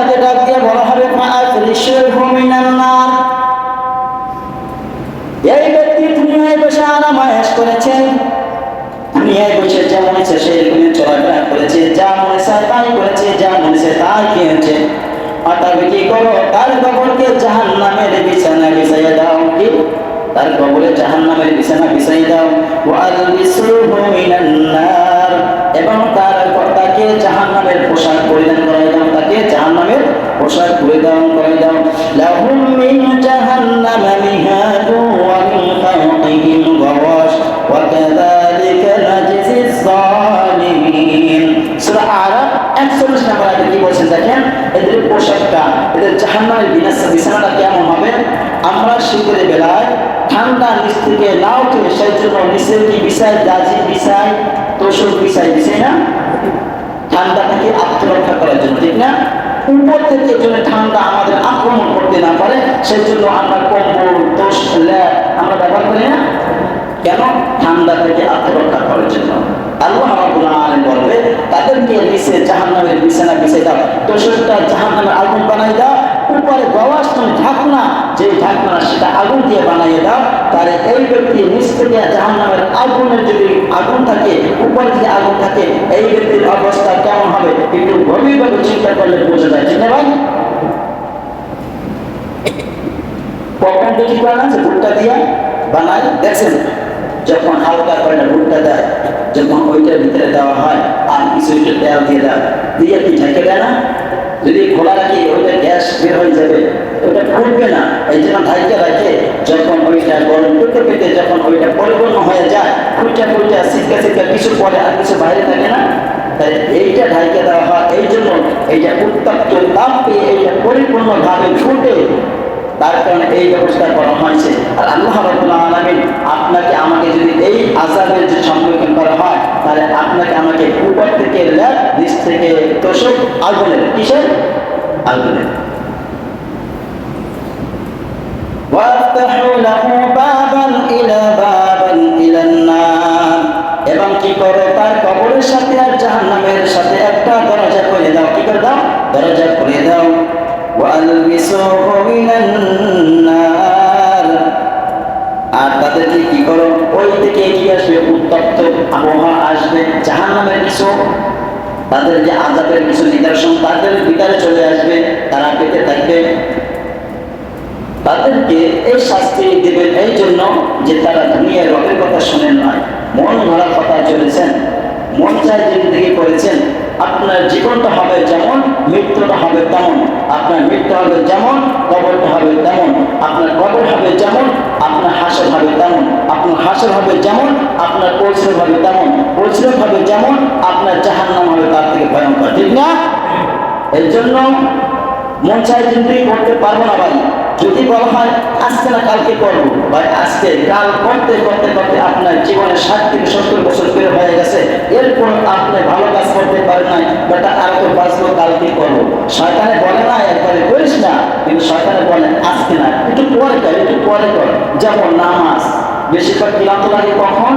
তাকে ডাক দিয়ে বলা হবে এই ব্যক্তি দুনিয়ায় বসে আরাম আয়াস করেছে দুনিয়ায় বসে যা মনে সেই রকমের চলাফেরা করেছে, যা মনে চায় তাই করেছে, যা মনে চায় তাই কিনেছে। কি করো তার কবরকে জাহান নামের বিছানা বিছাইয়া দাও। কি? তার কবরে জাহান নামের বিছানা বিছাই দাও। এবং তার তাকে জাহান নামের পোশাক পরিধান করাই দাও। তাকে জাহান পোশাক পরিধান করে দাও। লাহুম মিন জাহান্নাম মিহাদু ওয়া মিন ফাওকিহিম ওয়া কাযালিকা সালিহিন সূরা আরাফ নম্বর আয়াতে কি দেখেন? এদের পোশাকটা, এদের জাহান্নামের বিছানাটা কেমন হবে? আমরা শীতের বেলায় ঠান্ডা নিচ থেকে নাও তুলে সেই জন্য কি বিষয় দাজি বিষয় তোষক বিষয় বিষয় না? ঠান্ডা থেকে আত্মরক্ষা করার জন্য, ঠিক না? উপর থেকে ঠান্ডা আমাদের আক্রমণ করতে না পারে সেই জন্য আমরা কম্বল ল্যাব আমরা ব্যবহার করি না। কেন? ঠান্ডা থেকে আত্মরক্ষা করার জন্য। আল্লাহ বলবে, তাদেরকে জাহান্নামের বিছানা বিছিয়ে দাও। তোষকটা জাহান্নামের আগুন বানাই দাও। উপরে গওয়াস তুমি ঢাকনা যে ঢাকনা সেটা আগুন দিয়ে বানাইয়ে দাও তাহলে যখন হালকা করে না দেয়, যখন ওইটার ভিতরে দেওয়া হয়, আর কিছু একটু তেল দিয়ে দেয়, দিয়ে কি ঢেকে দেয় না? যদি খোলা রাখি, ওইটা গ্যাস বের হয়ে যাবে ওটা ফুটবে না এই জন্য ঢাইকে রাখে পেতে পেতে যখন ওইটা পরিপূর্ণ হয়ে যায় ফুইটা ফুইটা সিটকা সিটকা কিছু পরে আর কিছু বাইরে থাকে না তাই এইটা ঢাইকে দেওয়া হয় এই জন্য এইটা উত্তপ্ত তাপ পেয়ে এইটা পরিপূর্ণভাবে ফুটে তার কারণে এই ব্যবস্থা করা হয়েছে আর আল্লাহ রাব্বুল আলামিন আপনাকে আমাকে যদি এই আযাবের যে সম্মুখীন করা হয় তাহলে আপনাকে আমাকে উপর থেকে ল্যাব নিচ থেকে তোষক আগুনের কিসের আগুনের وافتحوا له بابا আলমের সাথে একটা দরজা করে দাও। কি করে দাও? দরজা করে দাও। আর তাদেরকে কি করো? ওই থেকে কি আসবে? উত্তপ্ত আবহাওয়া আসবে। জাহান নামের কিছু তাদের যে আজাবের কিছু নিদর্শন তাদের ভিতরে চলে আসবে। তারা পেতে থাকবে। তাদেরকে এই শাস্তি দেবেন এই জন্য যে তারা দুনিয়ার রকের কথা শুনেন নয়, মন ভরা কথা চলেছেন মন চাই জিন্দগি করেছেন, আপনার জীবনটা হবে যেমন, মৃত্যুটা হবে তেমন। আপনার মৃত্যু হবে যেমন, কবরটা হবে তেমন। আপনার কবর হবে যেমন, আপনার হাসর হবে তেমন। আপনার হাসর হবে যেমন, আপনার পরিশ্রম হবে তেমন। পরিশ্রম হবে যেমন, আপনার জাহান্নাম হবে তার থেকে ভয়ঙ্কর। ঠিক না? এর জন্য মন চাই জিন্দগি করতে পারব না ভাই। যদি বলা হয়, আজকে না কালকে করব? ভাই, আজকে কাল করতে করতে করতে আপনার জীবনের ষাট থেকে সত্তর বছর বের হয়ে গেছে এরপর আপনি ভালো কাজ করতে পারেন নাই বেটা আর তো বাঁচবো, কালকে করব। শয়তানে বলে না, একবারে করিস না, কিন্তু শয়তানে বলে, আজকে না, একটু পরে কর, একটু পরে কর। যেমন নামাজ, বেশিরভাগ ক্লান্ত লাগে কখন?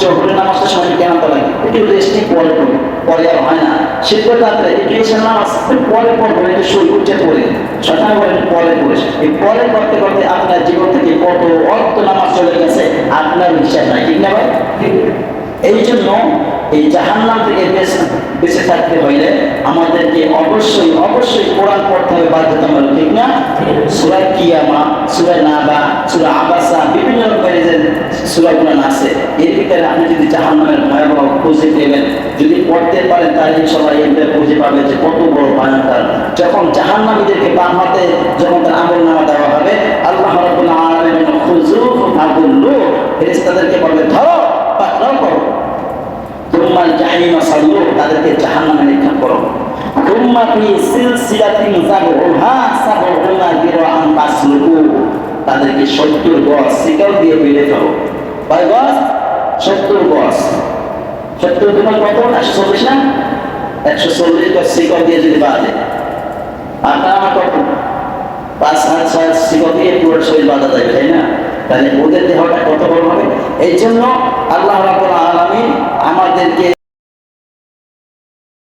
চৌধুরী নামাজটা সময় কেমন লাগে, একটু রেস্টিং পরে করি। পরে আর হয় না। শীতের রাত্রে একটু নামাজ পরে পড়ব একটু শুরু উঠে পড়ে। সকালে বলে, একটু পরে পড়েছে এই পরে করতে করতে আপনার জীবন থেকে কত অর্থ নামাজ চলে গেছে, আপনার হিসাব নাই, ঠিক না ভাই? এই জন্য এই জাহান্নাম থেকে বেঁচে বেঁচে থাকতে হইলে আমাদেরকে অবশ্যই অবশ্যই কোরআন পড়তে হবে বাধ্যতামূলক, ঠিক না? সুরা কিয়ামা সুরা নাবা সুরা আবাসা, বিভিন্ন রকমের যে সুরাগুলো আছে, এর ভিতরে আপনি যদি জাহান্নামের ভয়াবহ খুঁজে পেবেন যদি পড়তে পারেন, তাহলে সবাই এদের খুঁজে পাবে যে কত বড় ভয়ঙ্কর। যখন জাহান্নামীদেরকে বাম হাতে যখন তার আমল নামা দেওয়া হবে, আল্লাহ রাব্বুল আলামিন খুজু ফাগুল্লু ফেরেশতাদেরকে বলবে, ধরো, পাকড়াও করো। তুম্মাল জাহিমা সাল্লু তাদেরকে জাহান্নামে নিক্ষেপ করো। তুম্মা ফি সিলসিলাতিন যাবুহা সাবউনা দিরআন তাসলুকু তাদেরকে 70 গজ শিকল দিয়ে বেঁধে ফেলো। কয় গজ? 70 গজ। 70 তোমার কত? 140 না? 140 গজ শিকল দিয়ে যদি বাঁধে। আর তা আমার কত পাঁচ সাত ছয় শিকল দিয়ে পুরো শরীর বাঁধা যাবে তাই না? তাহলে ওদের দেহটা কত বড় হবে? এই জন্য আল্লাহ রাবুল আলমী আমাদেরকে